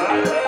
সঙ্গে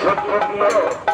শত্রুঘ্ন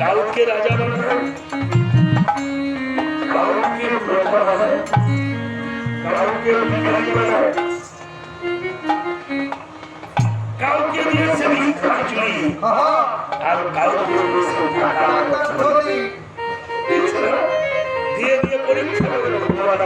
কালকে রাজা বানানো কালকে প্রজা বানানো কালকে অধিকারী বানানো কালকে দিয়েছে আর কালকে দিয়েছে দিয়ে দিয়ে পরীক্ষা করে ভগবান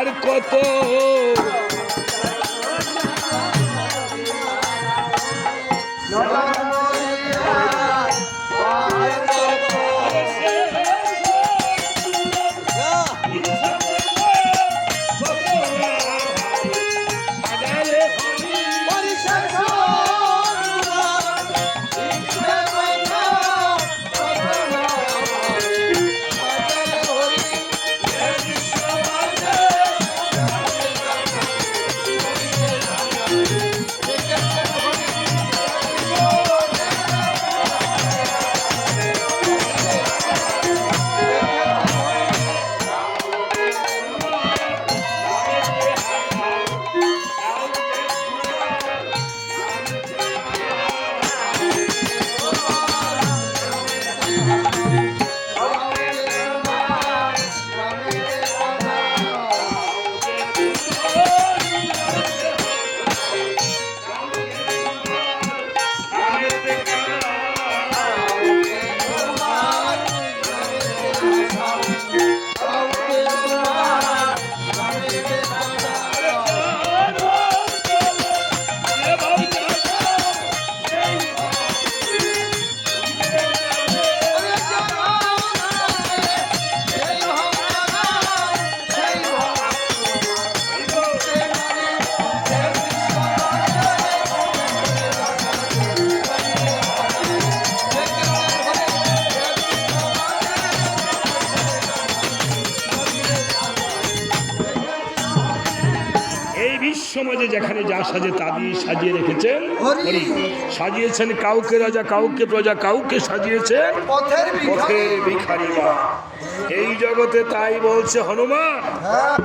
Maricotô. সমাজে যেখানে যা সাজে তা দিয়ে সাজিয়ে রেখেছেন সাজিয়েছেন কাউকে রাজা কাউকে প্রজা কাউকে সাজিয়েছেন পথের ভিখারি। মা। এই জগতে তাই বলছে হনুমান। হ্যাঁ।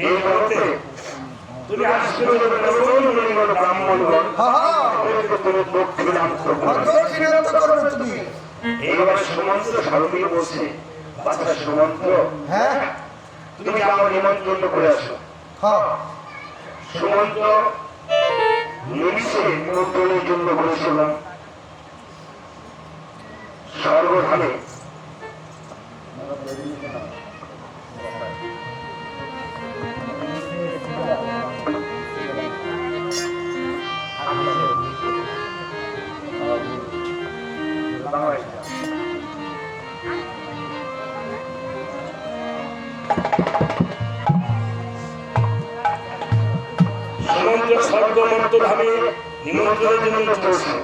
এই জগতে তুমি আসবে দক্ষিণান্ত করবে তুমি। এইবার স্বামী বাচ্চা সুমন্ত হ্যাঁ? তুমি আমার নিমন্ত্রণ করে আসো? হ্যাঁ। সুমন্ত নিমিষে নিমন্ত্রণের জন্য বলেছিলাম। সর্বধামে সমুদ্র স্বর্গমন্ত ধামে নিমন্ত্রণের জন্য চলছে।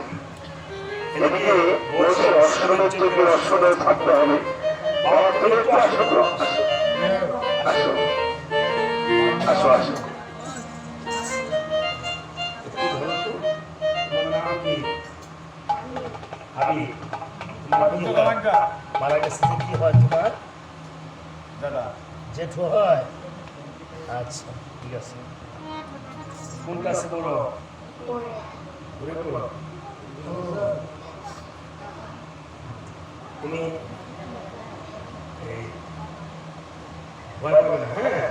এদিকে বলছে অশ্বরঞ্চকে অশ্বদয় থাকতে হবে বাবা তুমি একটু আসো। আসো। আসো আসো। আসো মারা গেছে কি হয় তোমার? জেঠু হয়? আচ্ছা ঠিক আছে। কোন ক্লাসে পড়ো ঘুরে পড়ো তুমি হ্যাঁ?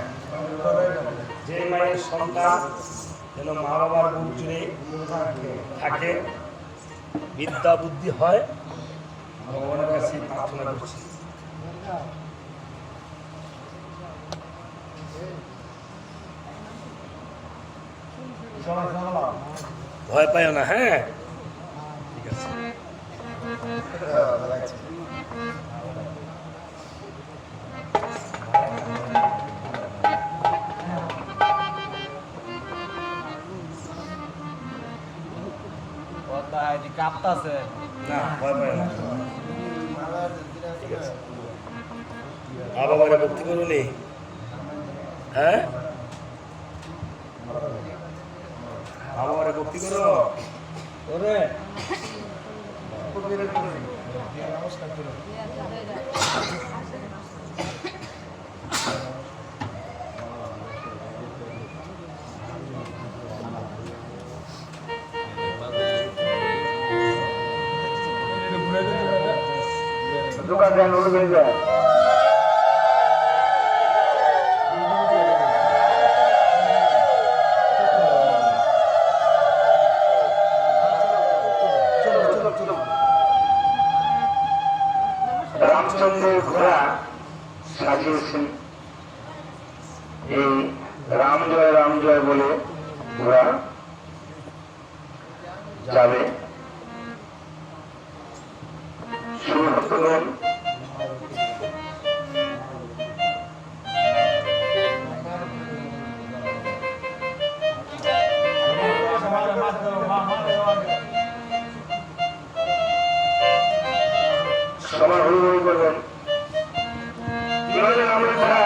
যে মায়ের সন্তান যেন মা বাবার বুক জুড়ে থাকে, বিদ্যা বুদ্ধি হয়, ভগবানের কাছে প্রার্থনা করছি। ভয় পাইও না হ্যাঁ? ঠিক আছে কাঁপতাছে না, ভয় পাইও না। ঠিক আছে। মা বাবারে ভক্তি করুনি হ্যাঁ? বাবারে ভক্তি করো। ওরে। দোকান জয় রাম জয় বলে ঘোড়া যাবে। সুভক্তগণ সবার হই করবেন আমরা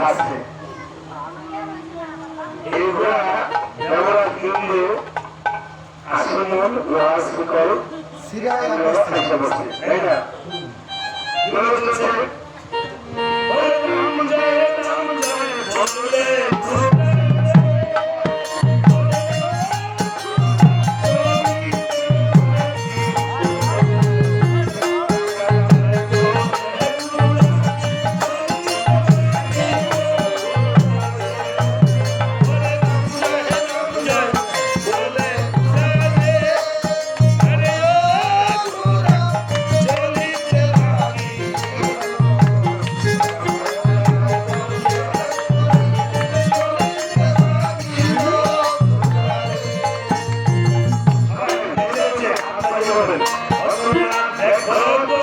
নাচছে এই ঘোড়া ব্যবহার কিন্তু আসমন লোহার শিকল সিরিয়ায় আমরা অবস্থিত তাই না? কি বলে রাম জয় রাম জয় বলে দেখো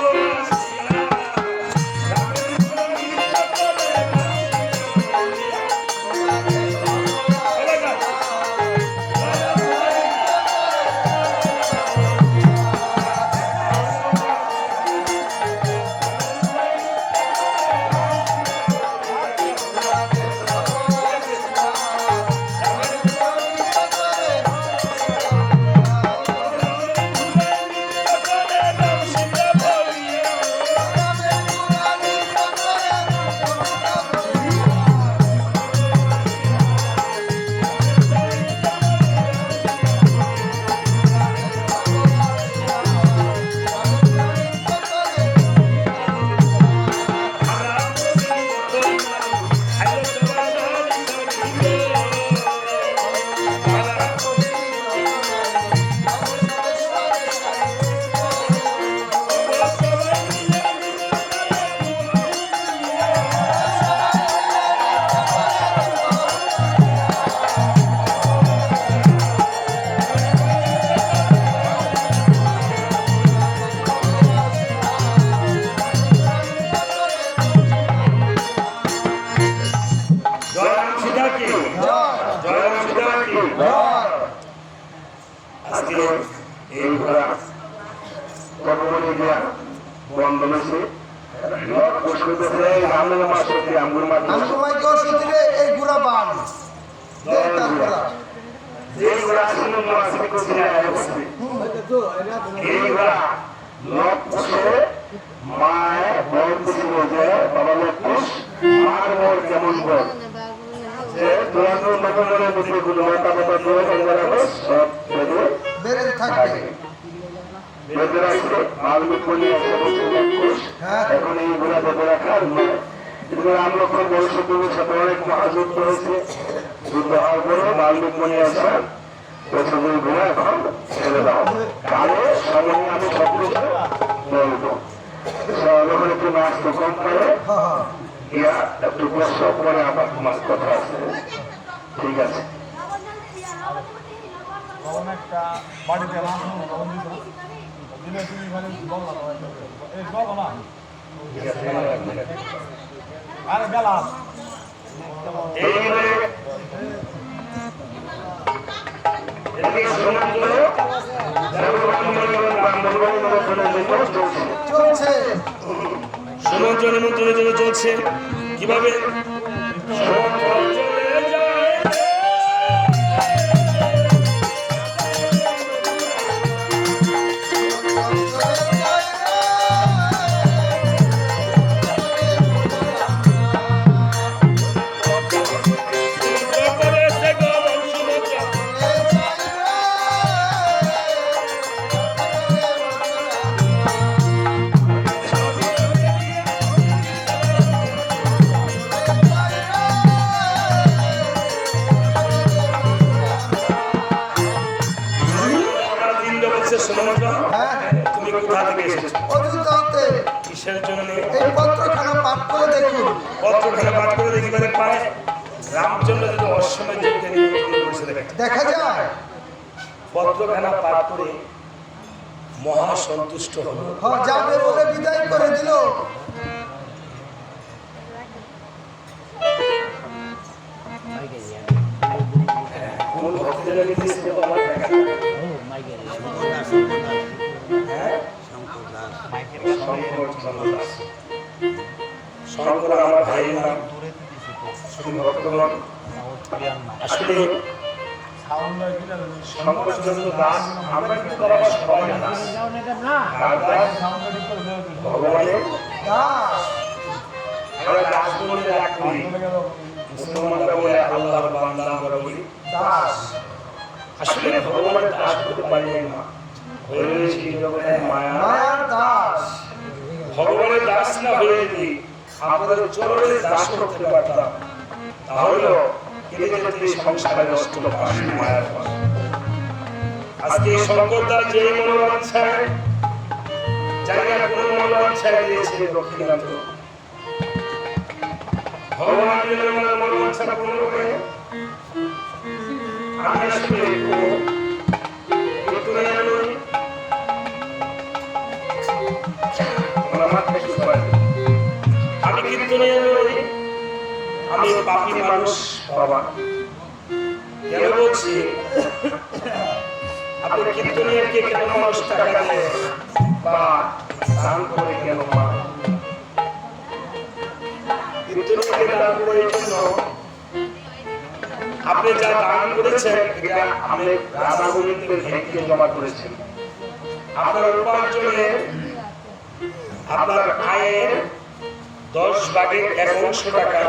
যে দোয়ানো নবমনের মধ্যে গুলো মাতা মাতা দোয়া বন্ধ সব বেঁধে বেড়ে থাকবে বেঁধে রাখছে মালমিক বলে একুশ। এখন এই ঘোড়া বেঁধে রাখার নয় এখন ছেড়ে কম করে ইয়া একটু কষ্ট করে আবার তোমার কথা আছে ঠিক আছে আরে চলছে সমুদ্র নিমন্ত্রণের জন্য চলছে। কীভাবে? পত্রখানা পাঠ করে মহা সন্তুষ্ট হল। হ্যাঁ যাবে বলে বিদায় করে দিল। হ্যাঁ? শঙ্কর আমার ভাই নাম। আসলে ভগবানের দাস আমরা দাস বলে দাস আসলে ভগবানের দাস না হয়ে রয়েছে জগতের দাস ভগবানের দাস না হয়ে যদি আপনাদের চরণের দাস করতে পারতাম তাহলে সংসারে নষ্ট আজকে শঙ্করদার যে মনোবাঞ্ছায় জানি না কোন মনোবাঞ্ছায় দিয়েছে দক্ষিণান্ত ভগবান যেন আমার পূর্ণ করে আমি পাপী মানুষ, বাবা। কেন বলছি? আপনি কেন মানুষ বা দান করে কেন মা? আপনি যা দান করেছেন, এটা আমি রাধা গোবিন্দের ভেটকে জমা করেছেন। আপনার উপার্জনে আপনার আয়ের দশ ভাগের এক অংশ টাকা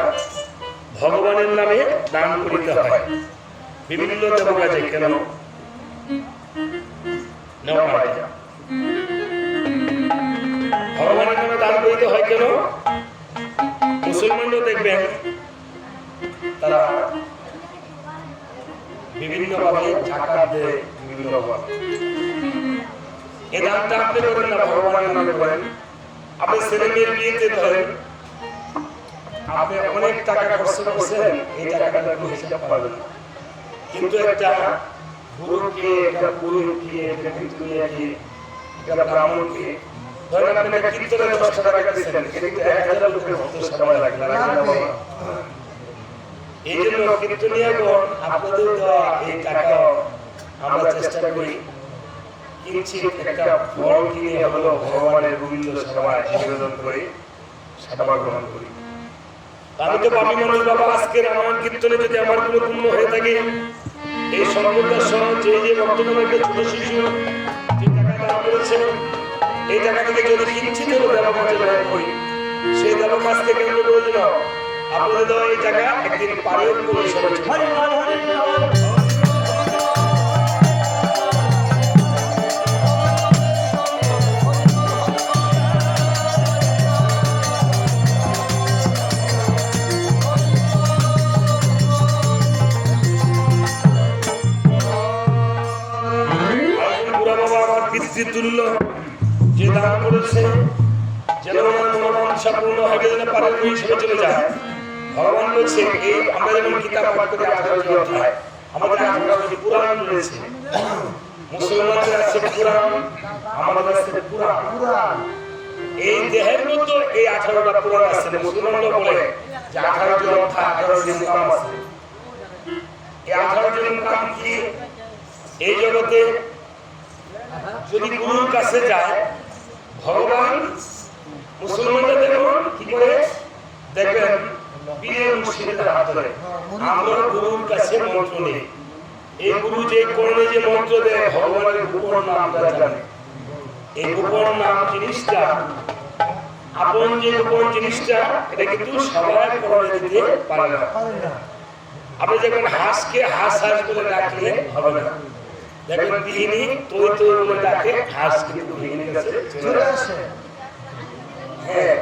ভগবানের নামে দান করিতে হয়। বিভিন্ন দেবকাজে কেন। ভগবানের নামে দান করিতে হয় কেন? মুসলমানরা দেখবেন, তারা বিভিন্ন ভাবে জাকাত দেয় বিভিন্ন ভাবে। এ দানটা আপনি করেন না, ভগবানের নামে করেন। আপনি ছেলে মেয়ের বিয়েতে ধরেন আপনি অনেক টাকা খরচ করছেন এই টাকাটা কোনো হিসাব পাবেন। কিন্তু একটা গুরুকে একটা পুরোহিতকে একটা একটা ব্রাহ্মণকে ধরেন আপনি একটা কীর্তনের দশটা টাকা দিচ্ছেন এটা কিন্তু এক হাজার লোকের ভক্ত সময় লাগবে লাগবে না বাবা? এই জন্য কীর্তনিয়াগণ আপনাদের দেওয়া এই টাকা আমরা চেষ্টা করি। কিঞ্চিত একটা ফল কিনে হলো ভগবানের গোবিন্দ সভায় নিবেদন করে সেবা গ্রহণ করি। আমি তো পাবি মানুষ বাবা, আজকের আমার কীর্তনে যদি আমার কোনো পুণ্য হয়ে থাকে, এই সম্প্রদায় সহ যে যে বর্তমানে একটা ছোট শিশু, যে টাকা দান এই টাকা থেকে যদি কিঞ্চিত হলো দেওয়া কাজে ব্যয় সেই দেওয়া কাজ থেকে করে দিল আপনাদের দেওয়া এই টাকা একদিন পারেও করে পিতৃতুল্য যে দান করেছে, যেন মনোবাঞ্ছা পূর্ণ হবে, যেন পারে হিসেবে চলে যায়। ভগবান বলছে, এই আমরা যেমন গীতা পাঠ করি আঠারোটি অধ্যায়। আমাদের আঠারোটি পুরাণ রয়েছে। মুসলমানদের আছে পুরাণ, আমাদের আছে পুরাণ। এই দেহের মধ্যে এই আঠারোটা পুরাণ আছে মুসলমানরা বলে, যে আঠারোটি অধ্যায় আঠারোটি মুকাম আছে। এই আঠারোটি মুকাম কি? এই জগতে যদি গুরুর কাছে যায়, ভগবান মুসলমানরা দেখুন কি করে? দেখবেন মুর্শিদের হাত ধরে। আমরা গুরুর কাছে মন্ত্র নেই। এই গুরু যে যে মন্ত্র দেয়, ভগবানের গোপন নামটা জানে। এই গোপন নাম জিনিসটা, আপন যে গোপন জিনিসটা, এটা কিন্তু সবাই করণে দিতে পারে না। আপনি দেখবেন, হাঁসকে হাঁস হাঁস বলে ডাকলে হবে না। দেখবেন গৃহিণী তৈ তৈ বলে ডাকে হাঁস কিন্তু গৃহিণীর কাছে চলে আসে। আসে। হ্যাঁ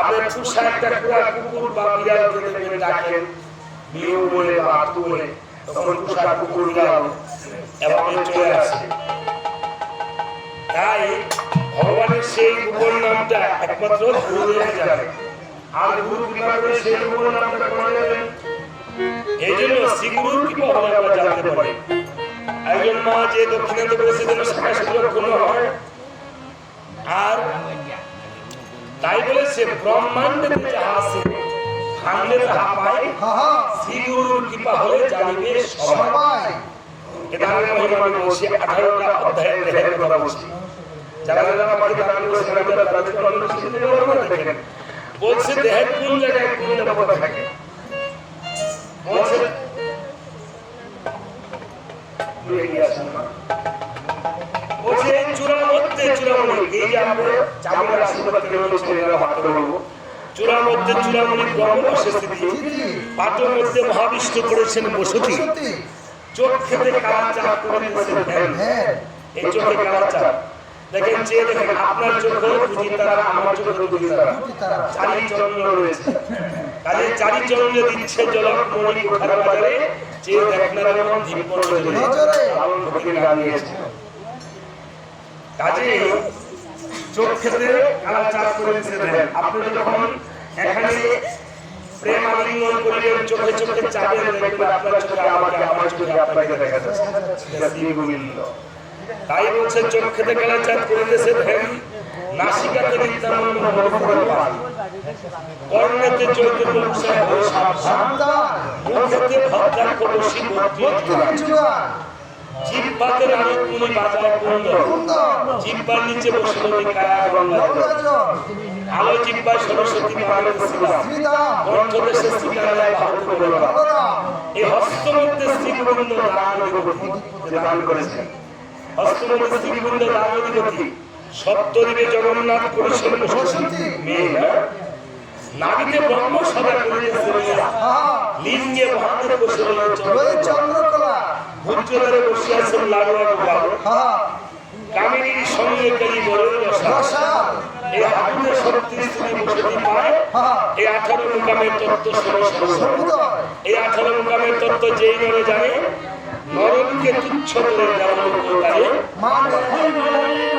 আপনার ঠুসা একটা কুড়া কুকুর বা বিড়ালকে দেখবেন ডাকেন বলে বা আতু বলে তখন ঠুসা কুকুর বিড়াল চলে আসে। তাই ভগবানের সেই গোপন নামটা একমাত্র গুরুদেব জানে আর গুরু কৃপা করে সেই নামটা করে এই জন্য শ্রীগুরুর কৃপা হলে আমরা জানতে পারি। একজন মা যে দক্ষিণান্ত করেছে যেন শাখা সুরক্ষণ হয়, আর তাই বলেছে ব্রহ্মাণ্ডে যাহা আছে, ভাঙলে তাহা পায়। শ্রীগুরুর কৃপা হলে জানিবে সবাই। আমি আমি বলছি বলছি। যারা যারা করেছে তারা পারব দেখেন। বলছে, দেহের কোন জায়গায় কোন দেবতা থাকে? বলছে মহাবিষ্ণু করেছেন বসতি। চোখ খেতে দেখেন চেয়ে দেখেন, আপনার চোখে দুটি তারা, আমার চোখে দুটি তারা। চারি চন্দ্র রয়েছে। কাজে চারি চন্দ্র দিচ্ছে জলক মণি কোঠার বাজারে কাজে চোখ কালা করে আপনি যখন এখানে প্রেম আলিঙ্গন করিলেন চোখে চোখে চাপেন দেখবেন আপনার চোখে আমাকে আমার চোখে আপনাকে দেখা যাচ্ছে। শ্রী গোবিন্দ? তাই বলছে চোখ খেতে গেলে চাঁদ করিতেছে ধ্যান নাসিকাতে মনোহর পান কর্ণেতে সাবধান সাবধান মুখেতে জোড়া জুয়া জিহ্বাতে নারদ মুনি বাজায় কুন্দ জিহ্বার নিচে বসল কায়া গঙ্গা গঙ্গাজল। আলো জিহ্বায় সরস্বতী শ্রীরাম শ্রীরাম গ্রন্থদেশে শ্রীকালায় ভারত বলরাম এই হস্তমধ্যে শ্রীগোবিন্দ দান দান করেছেন। হস্তমধ্যে শ্রীগোবিন্দ দান অধিপতি সপ্তদ্বীপে জগন্নাথ করেছেন। বসতি। মেয়ে না নাবিতে ব্রহ্ম সদা মেয়েরা। হা লিঙ্গে মহাদেব বসে রয়েছেন চন্দ্রকলা। ভূজ্যধারে বসে আছেন লাড়ুয়া গোপাল হা হা। কামিনীর সঙ্গে কালী বড় রসা এই হাতুতে শক্তি স্ত্রী বসতি পায় এই আঠারো মুকামের তত্ত্ব এই আঠারো মুকামের তত্ত্ব যেই নরে জানে নরককে তুচ্ছ করে তারে মানে তাই।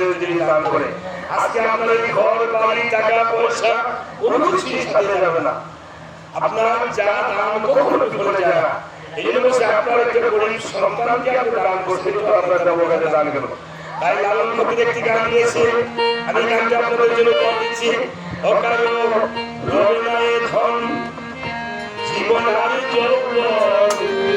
হস্তে যদি দান করে। আজকে আপনার এই ঘর, বাড়ি টাকা পয়সা কোনো কিছুই সাথে যাবে না। আপনার যা দান কখনো বিফলে যায় না। এই জন্য বলছে আপনার একটা গরিব সন্তানকে আপনি দান করতে তো আপনার ব্যবহারে দান করব। তাই লালন কবির একটি গান গিয়েছে আমি গানটা আপনাদের জন্য কর দিচ্ছি। অকাল রবে ধন জীবন আর যৌবন